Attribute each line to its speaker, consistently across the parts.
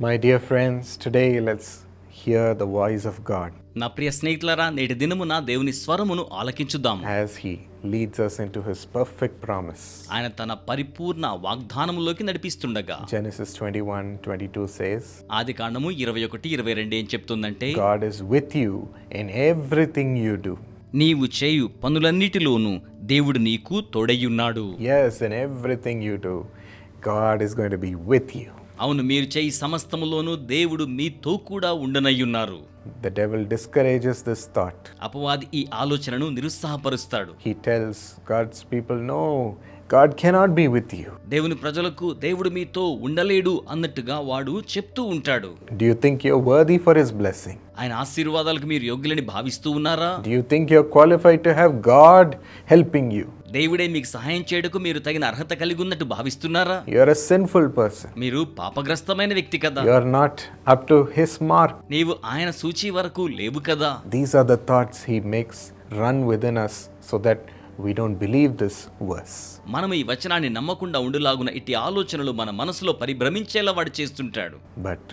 Speaker 1: My dear friends today let's hear the voice of God
Speaker 2: నా ప్రియ స్నేహితులారా నేటి దినమున దేవుని స్వరమును ఆలకించుదాం
Speaker 1: has he leads us into his perfect promise
Speaker 2: ఆయన తన పరిపూర్ణ వాగ్దానములోకి నడిపిస్తుండగా.
Speaker 1: Genesis twenty one twenty two says
Speaker 2: ఆది కాండము ఇరవై ఒకటి ఇరవై రెండు ఏం చెప్తుందంటే
Speaker 1: God is with you in everything you do
Speaker 2: నీవు చేయు పనులన్నిటిలోను దేవుడు నీకు తోడయ్యున్నాడు
Speaker 1: as in everything you do God is going to be with you
Speaker 2: అవును మీరు చేయి సమస్తములోనూ దేవుడు మీతో కూడా ఉండనయ్యున్నారు
Speaker 1: The devil discourages this thought.
Speaker 2: అపవాది ఈ ఆలోచనను నిరుత్సాహపరుస్తాడు
Speaker 1: He tells God's people, No, God cannot be with you.
Speaker 2: దేవుని ప్రజలకు దేవుడు మీతో ఉండలేడు అన్నట్టుగా వాడు చెప్తూ ఉంటాడు
Speaker 1: Do you think you're worthy for His blessing?
Speaker 2: ఆయన ఆశీర్వాదాలకు మీరు యోగ్యులని భావిస్తూ ఉన్నారా
Speaker 1: Do you think you're qualified to have God helping you?
Speaker 2: దేవుడే మీకు సహాయం చేయడకు మీరు తగిన అర్హత కలిగి ఉన్నట్టు భావిస్తున్నారా?
Speaker 1: యువర్ సెన్ఫుల్ పర్సన్
Speaker 2: మీరు పాపగ్రస్తమైన వ్యక్తి కదా.
Speaker 1: Your not up to his mark
Speaker 2: నీవు ఆయన సూచి వరకు లేవు కదా.
Speaker 1: These are the thoughts he makes run within us so that we don't believe this verse
Speaker 2: మనం ఈ వచనాన్ని నమ్మకుండా ఉండులాగున ఇట్టి ఆలోచనలు మన మనసులో పరిభ్రమించేలా వాడు చేస్తుంటాడు.
Speaker 1: But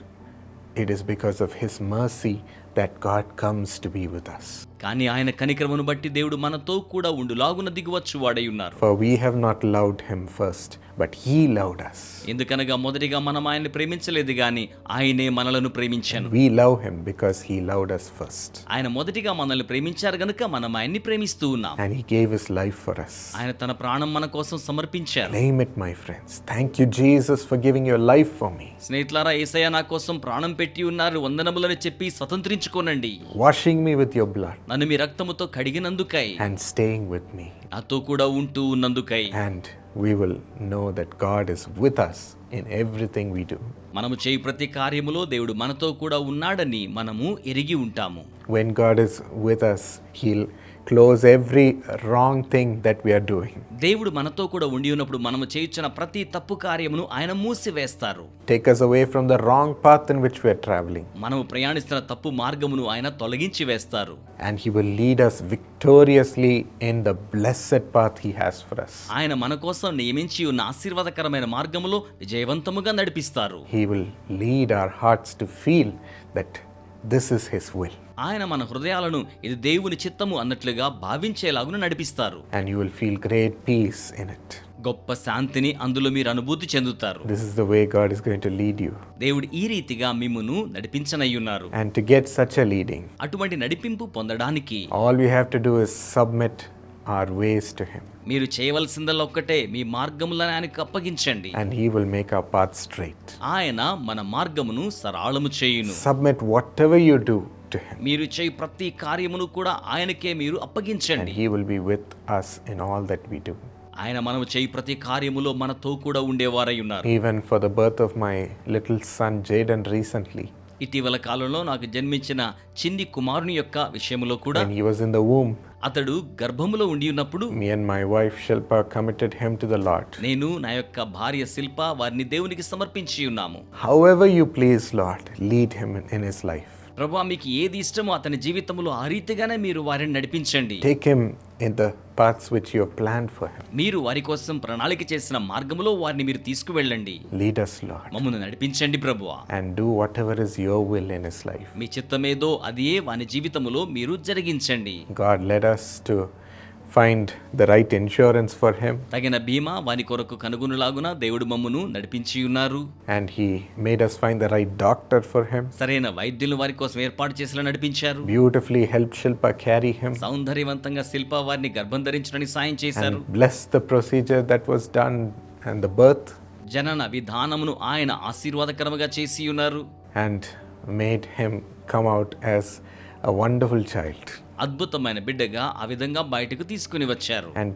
Speaker 1: it is because of his mercy that God comes to be with us
Speaker 2: కానీ ఆయన కనికరమును బట్టి దేవుడు మనతో కూడా ఉండులాగున దిగువచ్చు వాడై ఉన్నారు
Speaker 1: For we have not loved Him first, but He loved us.
Speaker 2: ఎందుకనగా మొదటిగా మనం ఆయన్ని ప్రేమించలేదు గాని ఆయనే మనలను ప్రేమించాను
Speaker 1: We love Him because He loved us first.
Speaker 2: ఆయన మొదటిగా మనల్ని ప్రేమించారు గనుక మనం ఆయన్ని ప్రేమిస్తూ ఉన్నాం
Speaker 1: And He gave His life for us.
Speaker 2: ఆయన తన ప్రాణం మన కోసం సమర్పించారు
Speaker 1: Claim it, my friends. Thank you, Jesus, for giving your life for me.
Speaker 2: స్నేహితులారా ఏసయ్య నా కోసం ప్రాణం పెట్టి ఉన్నారు వందనములని చెప్పి స్వతంత్రించుకోనండి
Speaker 1: washing me with your blood
Speaker 2: అని మీ రక్తముతో కడిగినందుకై
Speaker 1: అండ్ స్టేయింగ్ విత్ మీ
Speaker 2: నాతో కూడా ఉంటూ ఉన్నందుకై
Speaker 1: and we will know that God is with us in everything we do
Speaker 2: మనము చేయి ప్రతి కార్యములో దేవుడు మనతో కూడా ఉన్నాడని మనము ఎరిగి ఉంటాము.
Speaker 1: When God is with us he'll close every wrong thing that we are doing
Speaker 2: దేవుడు మనతో కూడా ఉండి ఉన్నప్పుడు మనము చేయించిన ప్రతి తప్పు కార్యమును ఆయన మూసి
Speaker 1: వేస్తారు take us away from the wrong path in which we are travelling
Speaker 2: మనము ప్రయాణిస్తున్న తప్పు మార్గమును ఆయన తొలగించి వేస్తారు.
Speaker 1: And he will lead us victoriously in the blessed path he has for us
Speaker 2: ఆయన మన కోసం నియమించి ఉన్న ఆశీర్వాదకరమైన మార్గములో విజయవంతముగా నడిపిస్తారు.
Speaker 1: He will lead our hearts to feel that this is his will
Speaker 2: ఆయన మన హృదయాలను ఇది దేవుని చిత్తము అన్నట్లుగా భావించేలాగును నడిపిస్తారు.
Speaker 1: And you will feel great peace in it
Speaker 2: గొప్ప శాంతిని అందులో మీరు అనుభూతి చెందుతారు.
Speaker 1: This is the way God is going lead you
Speaker 2: దేవుడు ఈ రీతిగా మిమ్మును నడిపించనై
Speaker 1: and to get such a leading
Speaker 2: అటువంటి నడిపింపు పొందడానికి
Speaker 1: all we have to do submit our ways to
Speaker 2: మీరు చేయవలసిందలో ఒక్కటే మీ మార్గములను ఆయనకు అప్పగించండి.
Speaker 1: And he will make a path straight
Speaker 2: ఆయన మన మార్గమును సరాళము చేయును.
Speaker 1: Submit whatever you do to Him,
Speaker 2: మీరు చేయి ప్రతి కార్యమును కూడా ఆయనకే మీరు
Speaker 1: and
Speaker 2: అప్పగించండి
Speaker 1: He will be with us in all that we do.
Speaker 2: ఆయన మనము చేయి ప్రతి కార్యములో మనతో కూడా ఉండేవారై ఉన్నారు
Speaker 1: Even for the birth of my little son Jaden recently,
Speaker 2: ఇటీవల కాలంలో నాకు జన్మించిన చిన్ని కుమారుని యొక్క విషయములో కూడా
Speaker 1: when he was in the womb,
Speaker 2: అతడు గర్భములో ఉండి ఉన్నప్పుడు
Speaker 1: me and my wife Shilpa committed him to the Lord.
Speaker 2: నేను నా యొక్క భార్య శిల్ప వారిని దేవునికి సమర్పించి ఉన్నాము
Speaker 1: However you please, Lord, lead him in, in his life.
Speaker 2: ప్రభా మీకు ఏది ఇష్టమో అతని జీవితంలో ఆ రీతిగానే మీరు వారిని నడిపించండి.
Speaker 1: Take him in the paths which you have planned for him.
Speaker 2: మీరు వారి కోసం ప్రణాళిక చేసిన మార్గములో వారిని మీరు తీసుకువెళ్ళండి.
Speaker 1: Us, Lord,
Speaker 2: మమ్మల్ని నడిపించండి ప్రభువా
Speaker 1: and do whatever is your will in his life.
Speaker 2: మీ చిత్తమేదో అదే వాని జీవితములో మీరు జరిగించండి.
Speaker 1: Led us to find the right insurance for him,
Speaker 2: తగిన బీమా వాని కొరకు కనుగొనులాగున దేవుడు మమ్మును నడిపించి ఉన్నారు
Speaker 1: and he made us find the right doctor for him.
Speaker 2: సరైన వైద్యులు వారి కోసం ఏర్పాటు చేసేలా నడిపించారు
Speaker 1: Beautifully helped Shilpa carry him
Speaker 2: సౌందర్యవంతంగా శిల్ప వారిని గర్భం ధరించడానికి సాయం చేశారు
Speaker 1: and blessed the procedure that was done and the birth,
Speaker 2: జనన విధానమును ఆయన ఆశీర్వాదకరముగా చేసి ఉన్నారు
Speaker 1: and made him come out as wonderful child
Speaker 2: అద్భుతమైన బిడ్డగా ఆ విధంగా బయటకు తీసుకుని వచ్చారు.
Speaker 1: And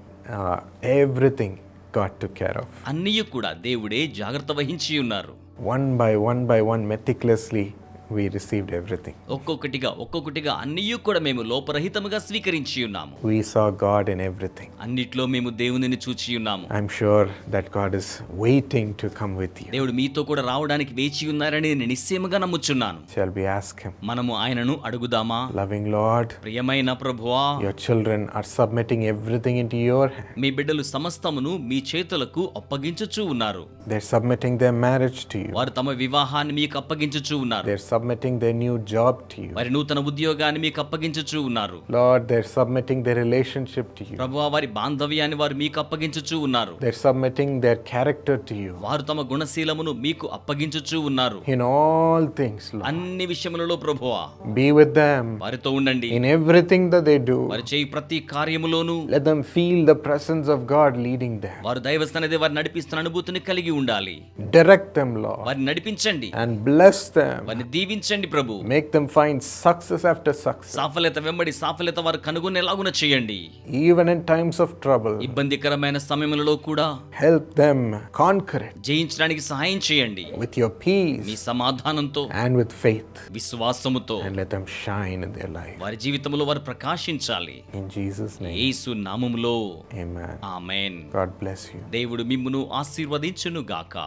Speaker 1: everything got to care of
Speaker 2: అన్నీ కూడా దేవుడే జాగ్రత్త వహించి ఉన్నారు.
Speaker 1: One by one by one meticulously we receive everything
Speaker 2: ఒక్కొక్కటిగా ఒక్కొక్కటిగా అన్నియు కూడా మేము లోపరహితముగా స్వీకరించి ఉన్నాము.
Speaker 1: We saw God in everything
Speaker 2: అన్నిట్లో మేము దేవుని చూచి ఉన్నాము.
Speaker 1: I am that God is waiting to come with you
Speaker 2: దేవుడు మీతో కూడా రావడానికి వేచి ఉన్నారని నేను నిశ్చయముగా నమ్ముచున్నాను.
Speaker 1: షల్ బి ఆస్క్ హిమ్
Speaker 2: మనము ఆయనను అడుగుదామా?
Speaker 1: లవింగ్ లార్డ్
Speaker 2: ప్రియమైన ప్రభువా
Speaker 1: your children are submitting everything into your hand
Speaker 2: మీ బిడ్డలు సమస్తమును మీ చేతులకు అప్పగించుచు ఉన్నారు.
Speaker 1: They are submitting their marriage to you
Speaker 2: వారు తమ వివాహాన్ని మీకు అప్పగించుచు ఉన్నారు.
Speaker 1: They submitting their new job to you.
Speaker 2: వారి నూతన ఉద్యోగాన్ని మీకు అప్పగించుచూ ఉన్నారు
Speaker 1: Lord, they're submitting their relationship to you.
Speaker 2: ప్రభువా వారి బాంధవ్యాన్ని వారు మీకు అప్పగించుచూ ఉన్నారు
Speaker 1: They're submitting their character to you.
Speaker 2: వారు తమ గుణశీలమును మీకు అప్పగించుచూ ఉన్నారు
Speaker 1: In all things, Lord.
Speaker 2: అన్ని విషయములలో ప్రభువా
Speaker 1: Be with them
Speaker 2: వారితో ఉండండి
Speaker 1: in everything that they do.
Speaker 2: వారు చేయి ప్రతి కార్యములోనూ
Speaker 1: Let them feel the presence of God leading them.
Speaker 2: వారు దైవ సన్నిధి వారు నడిపిస్తున్న అనుభూతిని కలిగి ఉండాలి
Speaker 1: Direct them, Lord,
Speaker 2: వారిని నడిపించండి
Speaker 1: and bless them.
Speaker 2: వారిని దీవించండి ప్రభు.
Speaker 1: Make them find success after success
Speaker 2: సఫలత వెంబడి సఫలత వారు కనుగొనేలాగున చేయండి.
Speaker 1: Even in times of trouble
Speaker 2: ఇబ్బందికరమైన సమయములలో కూడా
Speaker 1: హెల్ప్ దెం కాన్కర్
Speaker 2: జయించడానికి సహాయం చేయండి.
Speaker 1: విత్ యువర్ పీస్
Speaker 2: మీ సమాధానంతో
Speaker 1: అండ్ విత్ ఫెయిత్
Speaker 2: విశ్వాసముతో
Speaker 1: and let them shine in their life
Speaker 2: వారి జీవితములో వారు ప్రకాశించాలి.
Speaker 1: ఇన్ జీసస్ నేమ్
Speaker 2: యేసు నామములో.
Speaker 1: Amen
Speaker 2: amen.
Speaker 1: God bless you
Speaker 2: దేవుడు మిమ్మును ఆశీర్వదించును గాక